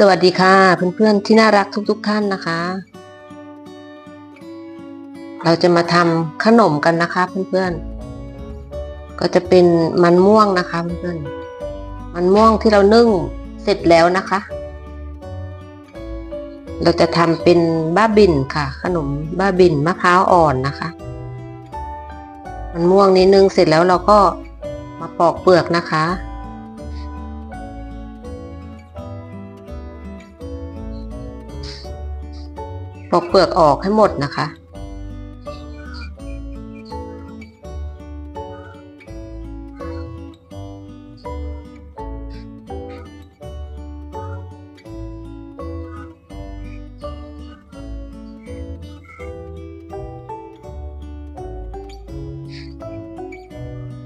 สวัสดีค่ะเพื่อนๆที่น่ารักทุกๆท่านนะคะ เราจะมาทำขนมกันนะคะเพื่อนๆก็จะเป็นมันม่วงนะคะเพื่อนๆมันม่วงที่เรานึ่งเสร็จแล้วนะคะ เราจะทำเป็นบ้าบินค่ะ ขนมบ้าบินมะพร้าวอ่อนนะคะ มันม่วงนี้นึ่งเสร็จแล้วเราก็มาปอกเปลือกนะคะ ปอกเปลือกออกให้หมดนะคะ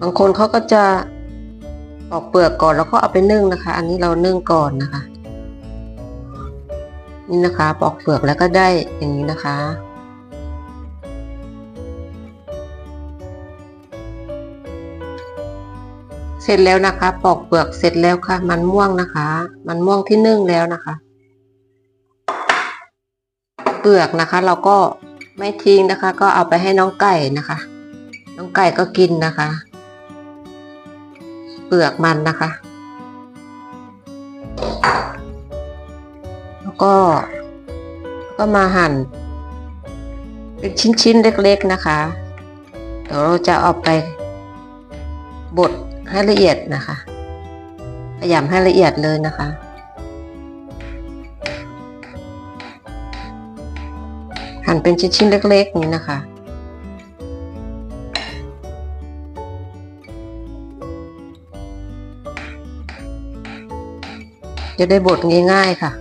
บางคนเขาก็จะปอกเปลือกก่อนแล้วก็เอาไปนึ่งนะคะ อันนี้เรานึ่งก่อนนะคะ นี่นะคะปอกเปลือกแล้วก็ได้อย่างนี้นะคะ เสร็จแล้วนะคะ ปอกเปลือกเสร็จแล้วค่ะ มันม่วงนะคะ มันม่วงที่นึ่งแล้วนะคะ เปลือกนะคะ เราก็ไม่ทิ้งนะคะ ก็เอาไปให้น้องไก่นะคะ น้องไก่ก็กินนะคะ เปลือกมันนะคะ ก็ ก็มาหั่น เป็นชิ้นๆ เล็กๆนะคะ เดี๋ยวเราจะเอาไปบดให้ละเอียดนะคะขยำให้ละเอียดเลยนะคะ หั่นเป็นชิ้นๆ เล็กๆ นี้นะคะจะได้บดง่ายๆค่ะ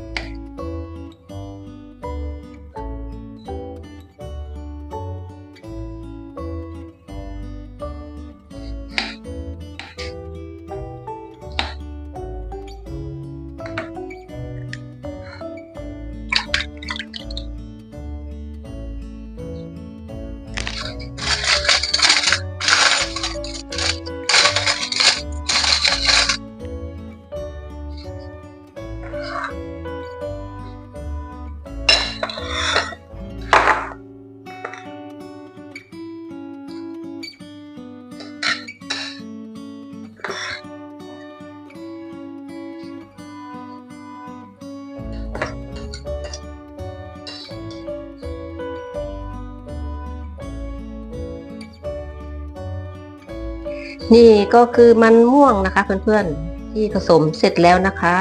นี่ก็คือมันม่วงนะคะ เพื่อนๆที่ผสมเสร็จแล้วนะคะ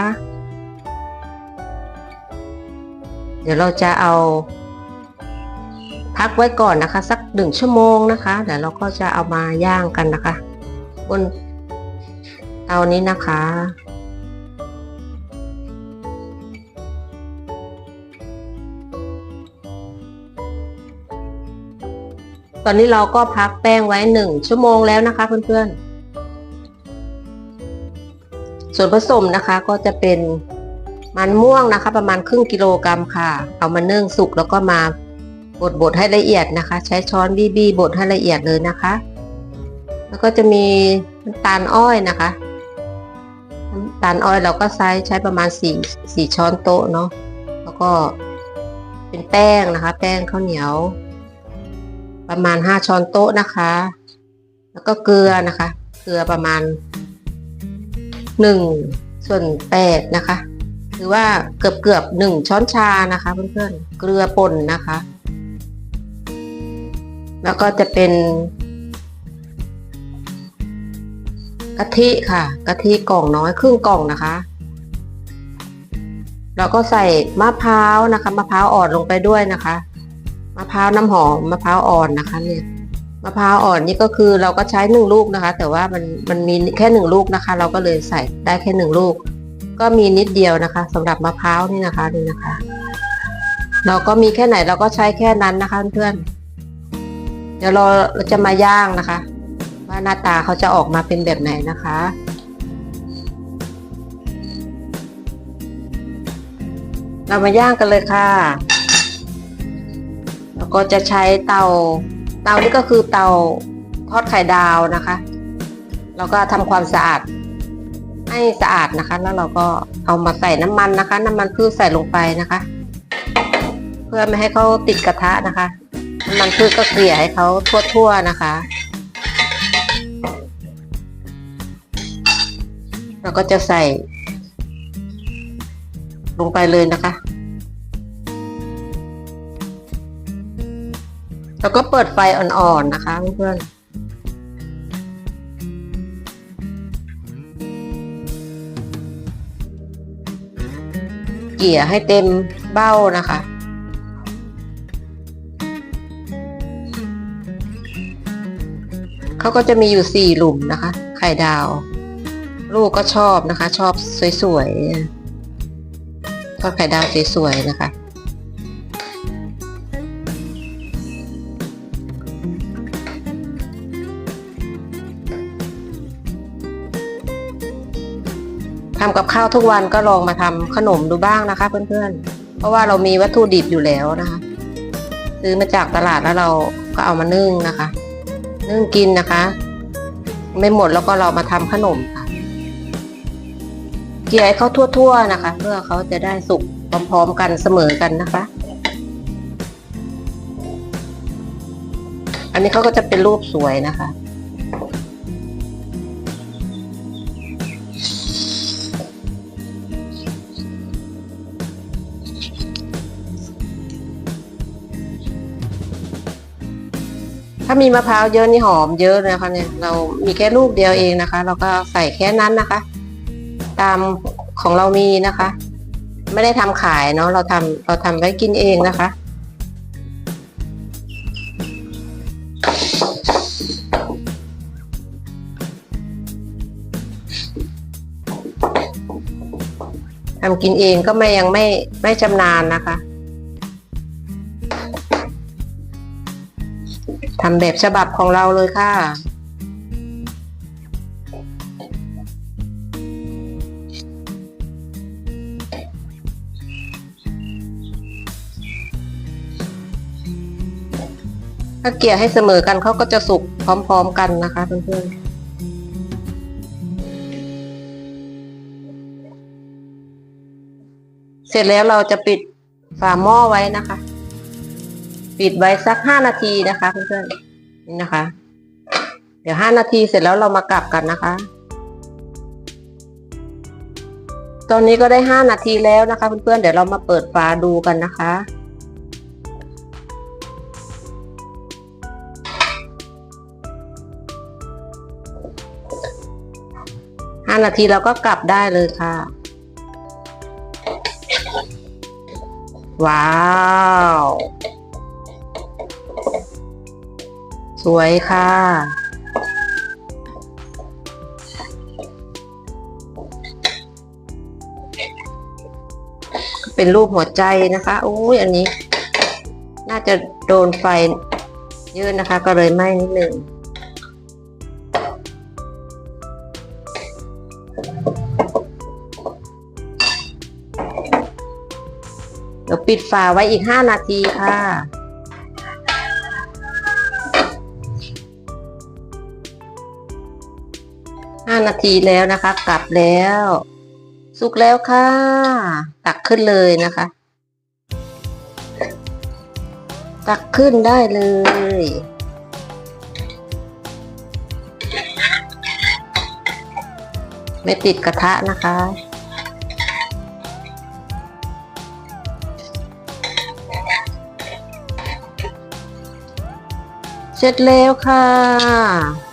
เดี๋ยวเราจะเอา พักไว้ก่อนนะคะ สักหนึ่งชั่วโมงนะคะเดี๋ยวเราก็จะเอามาย่างกันนะคะ บนเตานี้นะคะ ตอนนี้เราก็พักแป้งไว้หนึ่งชั่วโมงแล้วนะคะเพื่อนๆ ส่วนผสมนะคะก็จะเป็นมันม่วงนะคะ ประมาณครึ่งกิโลกรัมค่ะ เอามานึ่งสุกแล้วก็มาบดบดให้ละเอียดนะคะ ใช้ช้อนบีบีบดให้ละเอียดเลยนะคะ แล้วก็จะมีน้ำตาลอ้อยนะคะน้ำตาลอ้อยเราก็ใช้ใช้ประมาณสี่สี่ช้อนโต๊ะเนาะแล้วก็เป็นแป้งนะคะ แป้งข้าวเหนียว ประมาณห้าช้อนโต๊ะนะคะ แล้วก็เกลือนะคะ เกลือประมาณหนึ่งส่วนแปดนะคะ หรือว่าเกือบเกือบหนึ่งช้อนชานะคะเพื่อนๆ เกลือป่นนะคะ แล้วก็จะเป็นกะทิค่ะกะทิกล่องน้อยครึ่งกล่องนะคะเราก็ใส่มะพร้าวนะคะ มะพร้าวอ่อนลงไปด้วยนะคะ มะพร้าวน้ำหอมมะพร้าวอ่อนนะคะเนี่ยมะพร้าวอ่อนนี่ก็คือเราก็ใช้หนึ่งลูกนะคะ แต่ว่ามันมันมีแค่หนึ่งลูกนะคะ เราก็เลยใส่ได้แค่หนึ่งลูก ก็มีนิดเดียวนะคะสำหรับมะพร้าวนี่นะคะนี่นะคะ เราก็มีแค่ไหนเราก็ใช้แค่นั้นนะคะเพื่อนเดี๋ยวเราเราจะมาย่างนะคะ ว่าหน้าตาเขาจะออกมาเป็นแบบไหนนะคะเรามาย่างกันเลยค่ะ ก็จะใช้เตา เตานี่ก็คือเตาทอดไข่ดาวนะคะ แล้วก็ทำความสะอาดให้สะอาดนะคะ แล้วเราก็เอามาใส่น้ำมันนะคะ น้ำมันพืชใส่ลงไปนะคะ เพื่อไม่ให้เขาติดกระทะนะคะ น้ำมันพืชก็เกลี่ยให้เขาทั่วๆนะคะ เราก็จะใส่ลงไปเลยนะคะ แล้วก็เปิดไฟอ่อนๆนะคะเพื่อนเกี่ยให้เต็มเบ้านะคะ เขาก็จะมีอยู่สี่หลุมนะคะ ไข่ดาว ลูกก็ชอบนะคะ ชอบสวยๆทอดไข่ดาวสวยๆนะคะ ทำกับข้าวทุกวันก็ลองมาทำขนมดูบ้างนะคะ เพื่อนๆ เพราะว่าเรามีวัตถุดิบอยู่แล้วนะคะ ซื้อมาจากตลาดแล้วเราก็เอามานึ่งนะคะ นึ่งกินนะคะ ไม่หมดแล้วก็เรามาทำขนมค่ะเกี่ยให้เขาทั่วๆนะคะ เพื่อเขาจะได้สุกพร้อมๆกันเสมอกันนะคะ อันนี้เขาก็จะเป็นรูปสวยนะคะ ถ้ามีมะพร้าวเยอะนี่หอมเยอะเลยค่ะเนี่ยเรามีแค่ลูกเดียวเองนะคะ เราก็ใส่แค่นั้นนะคะ ตามของเรามีนะคะ ไม่ได้ทำขายเนาะเราทำเราทำไว้กินเองนะคะทำกินเองก็ไม่ยังไม่ไม่ชำนาญนะคะ ทำแบบฉบับของเราเลยค่ะ ถ้าเกลี่ยให้เสมอกันเขาก็จะสุกพร้อมๆกันนะคะเพื่อนๆเสร็จแล้วเราจะปิดฝาหม้อไว้นะคะ ปิดไว้สักห้านาทีนะคะเพื่อนๆนี่นะคะ เดี๋ยวห้านาทีเสร็จแล้วเรามากลับกันนะคะ ตอนนี้ก็ได้ห้านาทีแล้วนะคะเพื่อนๆเดี๋ยวเรามาเปิดฝาดูกันนะคะห้านาทีเราก็กลับได้เลยค่ะ ว้าว สวยค่ะ เป็นรูปหัวใจนะคะโอ้ยอันนี้ น่าจะโดนไฟเยอะนะคะ ก็เลยไหม้นิดหนึ่งเดี๋ยวปิดฝาไว้อีกห้านาทีค่ะ ห้านาทีแล้วนะคะ กลับแล้ว สุกแล้วค่ะ ตักขึ้นเลยนะคะ ตักขึ้นได้เลย ไม่ติดกระทะนะคะเสร็จแล้วค่ะ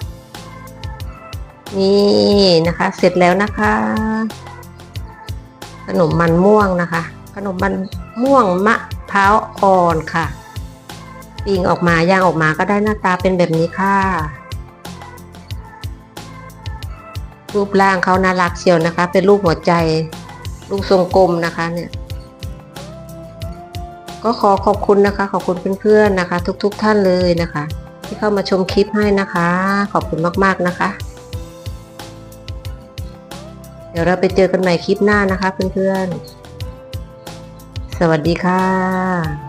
นี่นะคะเสร็จแล้วนะคะ ขนมมันม่วงนะคะ ขนมมันม่วงมะพร้าวอ่อนค่ะปิ้งออกมาย่างออกมาก็ได้หน้าตาเป็นแบบนี้ค่ะรูปร่างเขาน่ารักเชียวนะคะ เป็นรูปหัวใจรูปทรงกลมนะคะเนี่ยก็ขอขอบคุณนะคะ ขอบคุณเพื่อนๆนะคะ ทุกๆทท่านเลยนะคะ ที่เข้ามาชมคลิปให้นะคะ ขอบคุณมากๆนะคะ ดี๋ยวเราไปเจอกันใหม่คลิปหน้านะคะเพื่อนๆ สวัสดีค่ะ